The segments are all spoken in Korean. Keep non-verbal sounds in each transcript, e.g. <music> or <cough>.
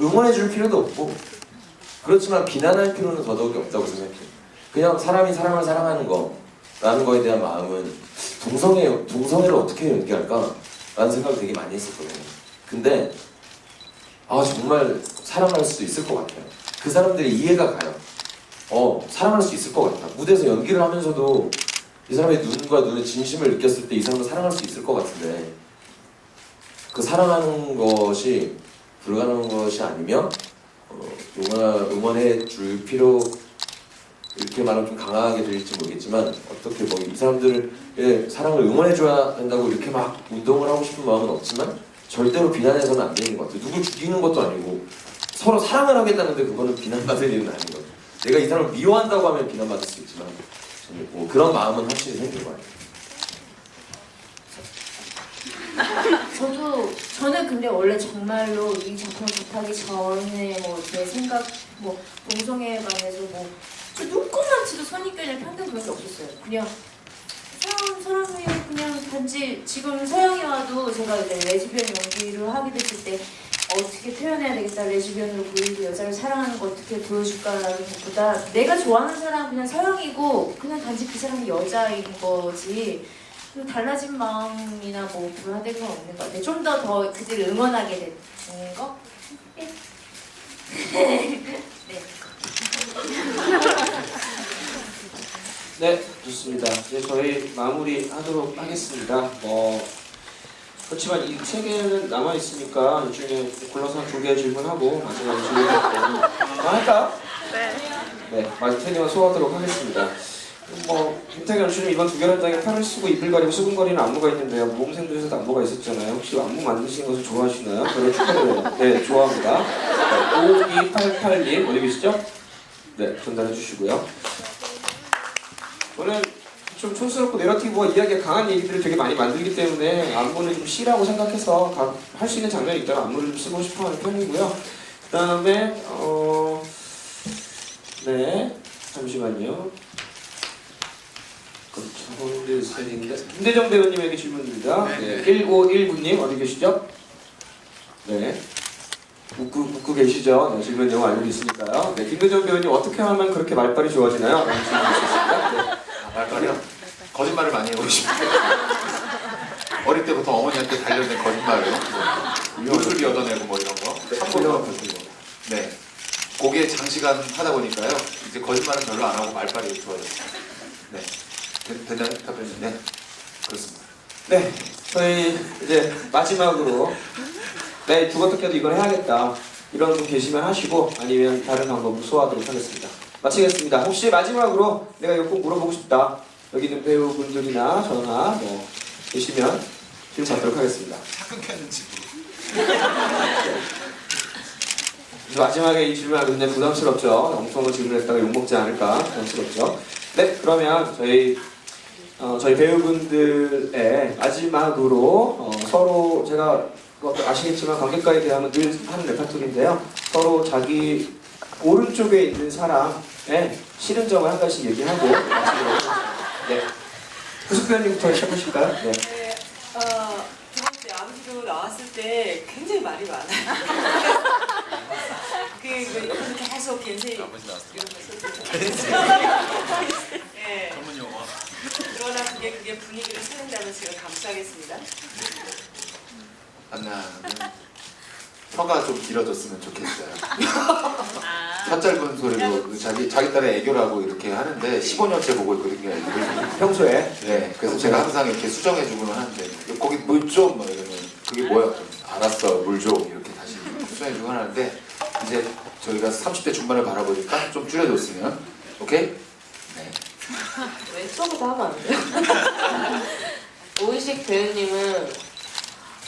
응원해 줄 필요도 없고 그렇지만 비난할 필요는 더더욱이 없다고 생각해요. 그냥 사람이 사람을 사랑하는 거 라는 거에 대한 마음은 동성애 동성애를 어떻게 연기할까? 라는 생각을 되게 많이 했었거든요. 근데 아 정말 사랑할 수 있을 것 같아요. 그 사람들이 이해가 가요. 어 사랑할 수 있을 것 같다. 무대에서 연기를 하면서도 이 사람의 눈과 눈의 진심을 느꼈을 때 이 사람을 사랑할 수 있을 것 같은데 그 사랑하는 것이 불가능한 것이 아니면 어, 응원, 응원해 줄 필요 이렇게 말하면 좀 강하게 들릴지 모르겠지만 어떻게 뭐 이 사람들의 사랑을 응원해 줘야 한다고 이렇게 막 운동을 하고 싶은 마음은 없지만 절대로 비난해서는 안 되는 것 같아요. 누굴 죽이는 것도 아니고 서로 사랑을 하겠다는데 그거는 비난받을 일은 아닌 거죠. 내가 이 사람을 미워한다고 하면 비난받을 수 있지만 뭐 그런 마음은 확실히 생긴 것 같아요. 저도 저는 근데 원래 정말로 이 작품을 접하기 전에 뭐 제 생각 뭐 동성애에 관해서 뭐저 눈꼽만치도 선입견이나 편견 그런 게 없었어요. 그냥 사람 사람이 그냥 단지 지금 서양이와도 제가 이제 레즈비언 연기를 하게 됐을 때 어떻게 표현해야 되겠다 레즈비언으로 보이고 여자를 사랑하는 거 어떻게 보여줄까라는 것보다 내가 좋아하는 사람 은 그냥 서양이고 그냥 단지 그 사람이 여자인 거지 그 달라진 마음이나 뭐 불화된 건 없는 것 같아요. 좀 더 더 그들을 응원하게 되는 거? 네. <laughs> 네. 네, 좋습니다. 이제 저희 마무리 하도록 하겠습니다. 뭐 그렇지만 이 세 개는 남아 있으니까 이 중에 골라서 한두개 질문하고 마지막에 질문 할까요? 네. 네, 마지막에 소화하도록 하겠습니다. 뭐 김태경 씨는 이번 두 개란 장에 팔을 쓰고 가리고 수근거리는 안무가 있는데요. 모범생들에서도 안무가 있었잖아요. 혹시 안무 만드시는 것을 좋아하시나요? 저를 축하드려요. 네, 좋아합니다. 네, 5288님 어디 계시죠? 네, 전달해 주시고요. 저는 좀 촌스럽고 내러티브와 이야기가 강한 얘기들을 되게 많이 만들기 때문에 안무는 좀 C라고 생각해서 할 수 있는 장면이 있다면 안무를 좀 쓰고 싶어하는 편이고요. 그 다음에 어... 네 잠시만요. 김대정 배우님에게 질문입니다. 네. 1519님 어디 계시죠? 네. 웃고, 웃고 계시죠? 네, 질문 내용 알고 있으니까요. 네, 김대정 배우님 어떻게 하면 그렇게 말빨이 좋아지나요? 라는 질문 있으십니까? 네. 아, 말빨이요? 거짓말을 많이 해보고 싶어요. 어릴 때부터 어머니한테 단련된 거짓말을 뭐, 요술이 얻어내고 뭐 이런 거. 참고로 네. 그게 장시간 하다 보니까요. 이제 거짓말은 별로 안 하고 말빨이 좋아졌어요. 네. 답변이? 네. 그렇습니다. 네, 저희 이제 마지막으로 네 깨도 이걸 해야겠다 이런 분 계시면 하시고 아니면 다른 방법으로 소화하도록 하겠습니다. 마치겠습니다. 혹시 마지막으로 내가 이거 꼭 물어보고 싶다 여기 있는 배우분들이나 저나 뭐 계시면 질문 받도록 하겠습니다. 끊겼는 집으로. 그래서 마지막에 이 질문하면 굉장히 부담스럽죠. 엄청난 질문했다가 욕먹지 않을까 부담스럽죠. 네, 그러면 저희 어, 저희 배우분들의 마지막으로 어, 서로 제가 그것도 아시겠지만 관객과의 대화는 늘 하는 레파토리인데요. 서로 자기 오른쪽에 있는 사람의 싫은 점을 한 가지 얘기하고 마치도록 하겠습니다. 네. 구숙 배우님부터 시작하실까요? 네. 네, 어, 두 번째 아버지로 나왔을 때 굉장히 말이 많아요. <laughs> 그, 그 계속 겐세 이런 거 썼죠. 예. 전문 용어. 그러나 그게 그게 분위기를 살린다면 제가 감수하겠습니다. 안나는 혀가 좀 길어졌으면 좋겠어요. <laughs> 혀 짧은 소리로 그 자기 자기 딸의 애교라고 이렇게 하는데 15년째 보고 있거든요. 애교를. 평소에 네, 그래서 제가 항상 이렇게 수정해주고는 하는데 거기 물좀뭐 이러면 그게 뭐야? 알았어, 물좀 이렇게 다시 수정해주고 하는데 이제 저희가 30대 중반을 바라보니까 좀 줄여줬으면 오케이? 네. <laughs> 왼쪽으로 하면 안 돼요? <laughs> 오이식 배우님은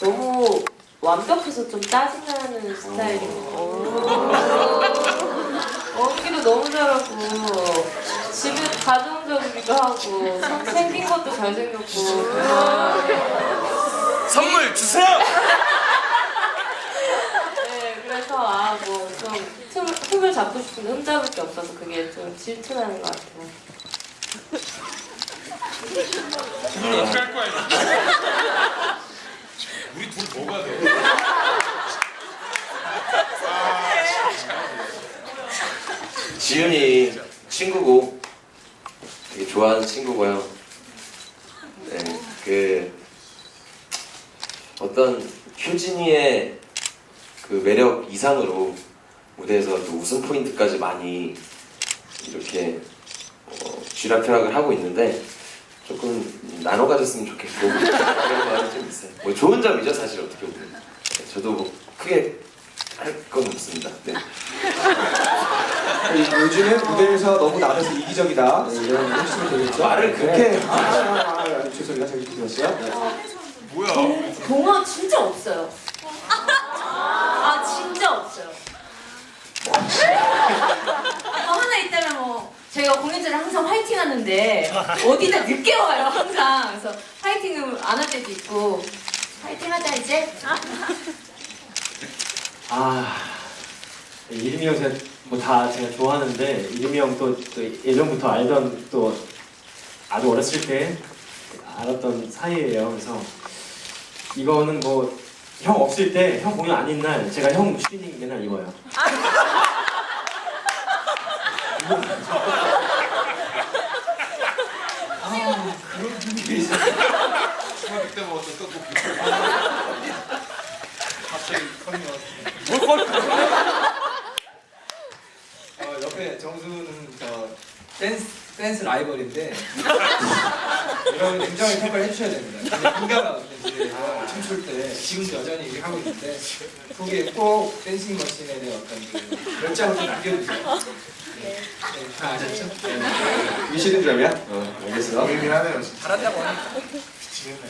너무 완벽해서 좀 짜증나는 스타일이고 연기도 너무 잘하고 집에 가정적이기도 하고 생긴 것도 잘생겼고. 선물 주세요! 네 그래서 아뭐좀 틈을 잡고 싶은데 흠잡을 게 없어서 그게 좀 질투나는 것 같아요. 오늘 어떻게 할 거야, 이거? 우리 둘 뭐가 돼? 아, 지윤이 친구고 되게 좋아하는 친구고요. 네, 그 어떤 효진이의 그 매력 이상으로 무대에서 또 웃음 포인트까지 많이 이렇게 어, 쥐락펴락을 하고 있는데 조금 나눠 가졌으면 좋겠고 <laughs> 그런 마음이 좀 있어요. 뭐 좋은 점이죠 사실 어떻게 보면. 네, 저도 뭐 크게 할 건 없습니다. 네. 요즘은 무대에서 너무 나눠서 이기적이다. 네, 이런 핵심이 되겠죠. 말을 그렇게 네. 아, 아, 아, 아. 제가 이렇게 들었어요. 네. 뭐야? 동화 진짜 없어요. 아 진짜 없어요. 뭐 하나 있다면 뭐 제가 공연 전에 항상 화이팅 하는데 어디다 늦게 와요 항상. 그래서 화이팅을 안 할 때도 있고 화이팅 하자 이제. 아 이름이 형 제가 뭐 다 제가 좋아하는데 이름이 형또 또 예전부터 알던 또 아주 어렸을 때 알았던 사이예요. 그래서 이거는 뭐 형 없을 때 형 공연 아닌 날 제가 형 추리닝 맨날 입어요. <laughs> 중학교 때 먹었던 떡볶이. 갑자기 커밍 어, 옆에 정수는 저 댄스 댄스 라이벌인데 여러분 냉정하게 평가를 해주셔야 됩니다. 근데 민감하거든요. 집에서 춤출 때 지금도 여전히 이렇게 하고 있는데 거기에 꼭 댄싱 머신에 대한 어떤 그 열정을 좀 남겨주세요. 네, 네, 다 아셨죠? 네. 미시는 점이야? 어, 알겠어. 보이긴 하네요. 진짜. 잘한다고 하니까. 미치겠네.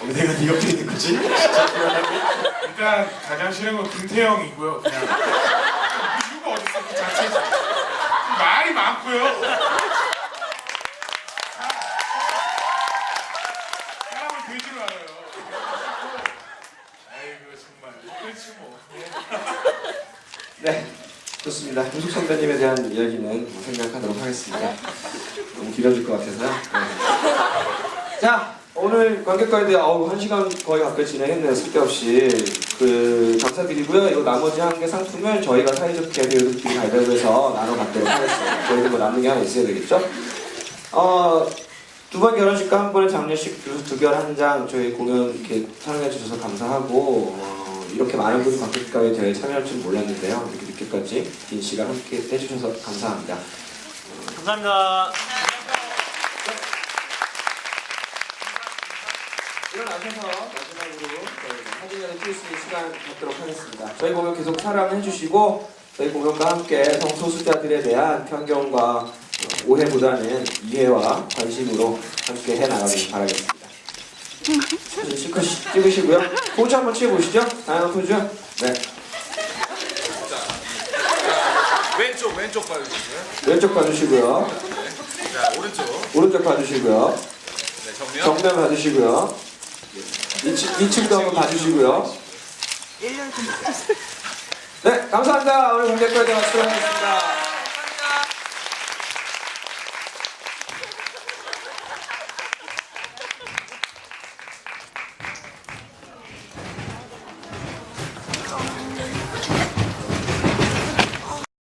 어, 내가 네 옆에 있는 거지? <laughs> 일단 가장 싫은 건 김태형이고요. 그냥 이유가 어딨어 그 자체죠. 말이 많고요. 사람을 돼지로 알아요. 아이고 정말 그렇지 뭐. 네, 좋습니다. 효숙 선배님에 대한 이야기는 생략하도록 하겠습니다. 너무 길어질 것 같아서요. 네. 자, 오늘 관객과에 어우, 한 시간 거의 가까이 진행했네요. 쓸데없이. 그, 감사드리고요. 이거 나머지 한 개 상품을 저희가 사이좋게 배우들끼리 가위바위보해서 나눠 갖도록 하겠습니다. 저희도 뭐 남는 게 하나 있어야 되겠죠? 어, 두번 결혼식과 한 번의 장례식 두, 두결 한 장 저희 공연 이렇게 촬영해 주셔서 감사하고 어, 이렇게 많은 분이 관객과에 대해 참여할 줄 몰랐는데요. 이렇게 늦게까지 긴 시간 함께 해주셔서 감사합니다. 감사합니다. 일어나셔서 마지막으로 사진을 찍을 수 있는 시간 갖도록 하겠습니다. 저희 공연 계속 사랑해 주시고 저희 공연과 함께 성소수자들에 대한 편견과 어, 오해보다는 이해와 관심으로 함께 해나가길 바라겠습니다. 사진 실컷 찍으시고요. 포즈 한번 취해보시죠. 다양한 포즈. 네. 왼쪽 왼쪽 봐주시고요. 왼쪽 봐주시고요. 자 오른쪽. 오른쪽 봐주시고요. 네 정면. 정면 봐주시고요. 2층, 2층 도 한번 봐주시고요. 네, 감사합니다. 오늘 대해 마치도록 하겠습니다.